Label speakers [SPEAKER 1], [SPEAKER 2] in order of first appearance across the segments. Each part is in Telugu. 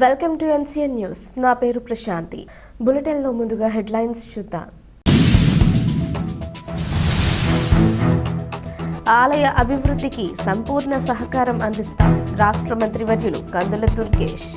[SPEAKER 1] Welcome to NCN news. నా పేరు ప్రశాంతి. బులెటిన్లో ముందుగా హెడ్లైన్స్ చూద్దాం. ఆలయ అభివృద్ధికి సంపూర్ణ సహకారం అందిస్తాం రాష్ట్ర మంత్రివర్యులు కందుల దుర్గేష్.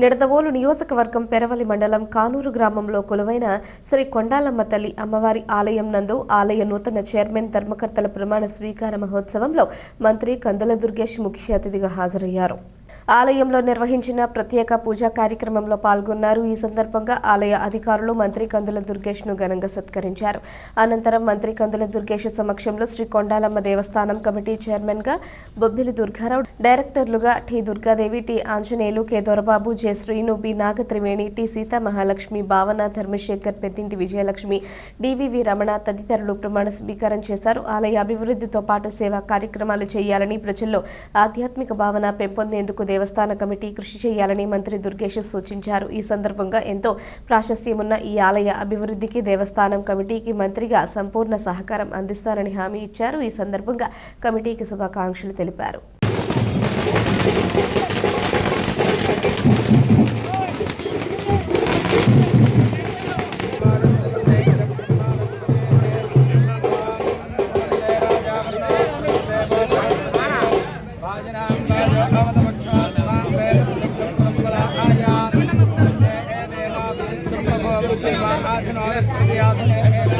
[SPEAKER 1] నిడదవోలు నియోజకవర్గం పెరవలి మండలం కానూరు గ్రామంలో కొలువైన శ్రీ కొండాలమ్మ తల్లి అమ్మవారి ఆలయం నందు ఆలయ నూతన చైర్మన్ ధర్మకర్తల ప్రమాణ స్వీకార మహోత్సవంలో మంత్రి కందుల దుర్గేష్ ముఖ్య అతిథిగా హాజరయ్యారు. ఆలయంలో నిర్వహించిన ప్రత్యేక పూజా కార్యక్రమంలో పాల్గొన్నారు. ఈ సందర్భంగా ఆలయ అధికారులు మంత్రి కందుల దుర్గేష్ను ఘనంగా సత్కరించారు. అనంతరం మంత్రి కందుల దుర్గేష్ సమక్షంలో శ్రీ కొండాలమ్మ దేవస్థానం కమిటీ చైర్మన్గా Bobbili Durgarao డైరెక్టర్లుగా T Durgadevi T Anjaneyulu K Dorababu J Srinu B Nagatriveni T Seetha Mahalakshmi Bhavana Dharmasekhar Peddinti Vijayalakshmi DVV Ramana తదితరులు ప్రమాణ స్వీకారం చేశారు. ఆలయ అభివృద్ధితో పాటు సేవా కార్యక్రమాలు చేయాలని ప్రజల్లో ఆధ్యాత్మిక భావన పెంపొందేందుకు దేవస్థాన కమిటీ కృషి చేయాలని మంత్రి దుర్గేష్ సూచించారు ఈ సందర్భంగా ఎంతో ప్రాశస్త్యమున్న ఈ ఆలయ అభివృద్ధికి దేవస్థానం కమిటీకి మంత్రిగా సంపూర్ణ సహకారం అందిస్తారని హామీ ఇచ్చారు ఈ సందర్భంగా కమిటీకి శుభాకాంక్షలు తెలిపారు
[SPEAKER 2] శ్రీ ਕਰ ਦਿਆ ਤੇ ਮੈਂ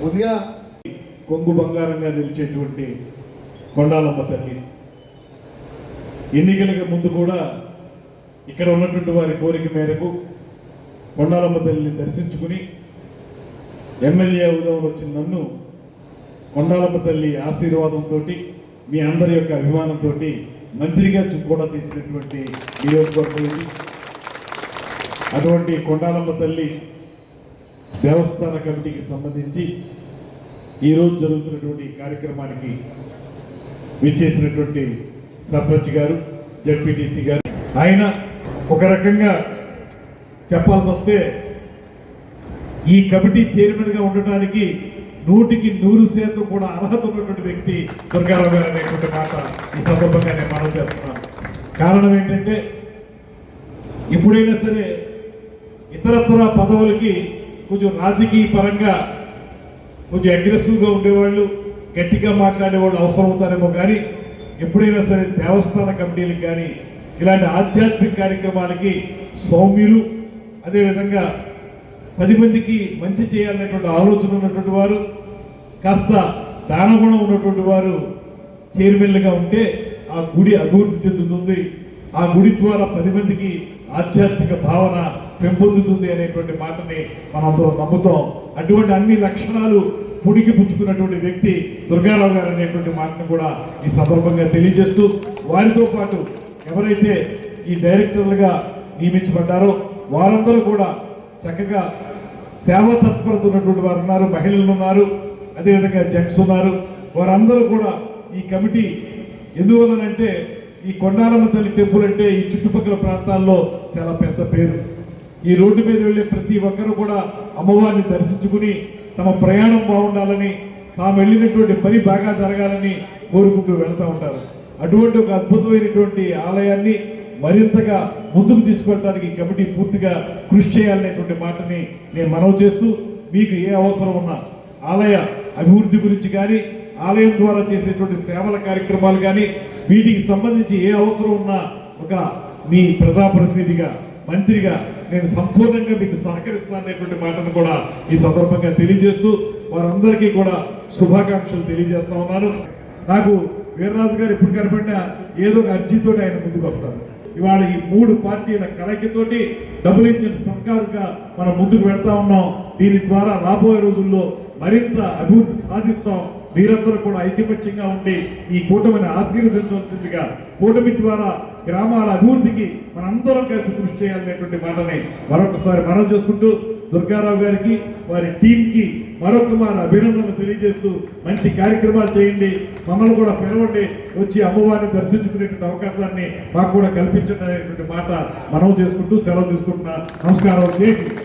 [SPEAKER 3] ముందుగా
[SPEAKER 4] కొంగు బంగారంగా నిలిచేటువంటి కొండాలమ్మ తల్లి. ఎన్నికలకు ముందు కూడా ఇక్కడ ఉన్నటువంటి వారి కోరిక మేరకు కొండాలమ్మ తల్లిని దర్శించుకుని ఎమ్మెల్యే ఉదయం వచ్చిన నన్ను కొండాలమ్మ తల్లి ఆశీర్వాదంతో మీ అందరి యొక్క అభిమానంతో మంత్రిగా కూడా చేసినటువంటి నియోజకవర్గం ఇది అటువంటి కొండాలమ్మ తల్లి దేవస్థాన కమిటీకి సంబంధించి ఈరోజు జరుగుతున్నటువంటి కార్యక్రమానికి విచ్చేసినటువంటి సర్పంచ్ గారు జడ్పీటీసీ గారు. ఆయన ఒక రకంగా చెప్పాల్సి వస్తే ఈ కమిటీ చైర్మన్గా ఉండటానికి నూటికి నూరు శాతం కూడా అర్హత ఉన్నటువంటి వ్యక్తి దుర్గారావు గారు అనేటువంటి మాట ఈ సందర్భంగా నేను మనం చేస్తున్నాను. కారణం ఏంటంటే ఎప్పుడైనా సరే ఇతరత్ర పదవులకి కొంచెం రాజకీయ పరంగా కొంచెం అగ్రెసివ్గా ఉండేవాళ్ళు గట్టిగా మాట్లాడేవాళ్ళు అవసరం అవుతారేమో కానీ ఎప్పుడైనా సరే దేవస్థాన కమిటీలకు కానీ ఇలాంటి ఆధ్యాత్మిక కార్యక్రమాలకి సౌమ్యులు అదేవిధంగా పది మందికి మంచి చేయాలనేటువంటి ఆలోచన ఉన్నటువంటి వారు కాస్త దానగుణం ఉన్నటువంటి వారు చైర్మన్లుగా ఉంటే ఆ గుడి అభివృద్ధి చెందుతుంది. ఆ గుడి ద్వారా పది మందికి ఆధ్యాత్మిక భావన పెంపొందుతుంది అనేటువంటి మాటని మనందరం నమ్ముతాం. అటువంటి అన్ని లక్షణాలు పుడికి పుచ్చుకున్నటువంటి వ్యక్తి దుర్గారావు గారు అనేటువంటి మాటను కూడా ఈ సందర్భంగా తెలియజేస్తూ వారితో పాటు ఎవరైతే ఈ డైరెక్టర్లుగా నియమించబడ్డారో వారందరూ కూడా చక్కగా సేవా తత్పరత ఉన్నటువంటి వారు ఉన్నారు మహిళలు ఉన్నారు అదేవిధంగా జెంట్స్ ఉన్నారు. వారందరూ కూడా ఈ కమిటీ ఎందువలనంటే ఈ కొండాలమ్మ తల్లి టెంపుల్ అంటే ఈ చుట్టుపక్కల ప్రాంతాల్లో చాలా పెద్ద పేరు. ఈ రోడ్డు మీద వెళ్ళే ప్రతి ఒక్కరూ కూడా అమ్మవారిని దర్శించుకుని తమ ప్రయాణం బాగుండాలని తాము వెళ్ళినటువంటి పని బాగా జరగాలని కోరుకుంటూ వెళ్తూ ఉంటారు. అటువంటి ఒక అద్భుతమైనటువంటి ఆలయాన్ని మరింతగా ముందుకు తీసుకెళ్ళడానికి కమిటీ పూర్తిగా కృషి చేయాలనేటువంటి మాటని నేను మనవి చేస్తూ మీకు ఏ అవసరం ఉన్నా ఆలయ అభివృద్ధి గురించి కానీ ఆలయం ద్వారా చేసేటువంటి సేవల కార్యక్రమాలు కానీ వీటికి సంబంధించి ఏ అవసరం ఉన్నా ఒక మీ ప్రజాప్రతినిధిగా మంత్రిగా నేను సంపూర్ణంగా మీకు సహకరిస్తాననేటువంటి మాటను కూడా ఈ సందర్భంగా తెలియజేస్తూ వారందరికీ కూడా శుభాకాంక్షలు తెలియజేస్తా ఉన్నాను. నాకు వీర్రాజు గారు ఎప్పుడు కనపడినా ఏదో ఒక అర్జీతో ఆయన ముందుకు వస్తారు. ఇవాళ ఈ మూడు పార్టీల కలయికతోటి డబుల్ ఇంజిన్ సర్కారుగా మనం ముందుకు వెళ్తా ఉన్నాం. దీని ద్వారా రాబోయే రోజుల్లో మరింత అభివృద్ధి సాధిస్తాం. మీరందరూ కూడా ఐకమత్యంగా ఉండి ఈ కూటమిని ఆశీర్వదించవలసిందిగా కూటమి ద్వారా గ్రామాల అభివృద్ధికి మనందరం కలిసి కృషి చేయాలనేటువంటి మాటని మరొకసారి మనం చేసుకుంటూ దుర్గారావు గారికి వారి టీంకి మరొక మన అభినందనలు తెలియజేస్తూ మంచి కార్యక్రమాలు చేయండి. మమ్మల్ని కూడా పిలవండి. వచ్చి అమ్మవారిని దర్శించుకునేటువంటి అవకాశాన్ని మాకు కూడా కల్పించడం అనేటువంటి మాట మనం చేసుకుంటూ సెలవు తీసుకుంటున్నా. నమస్కారం. చేసి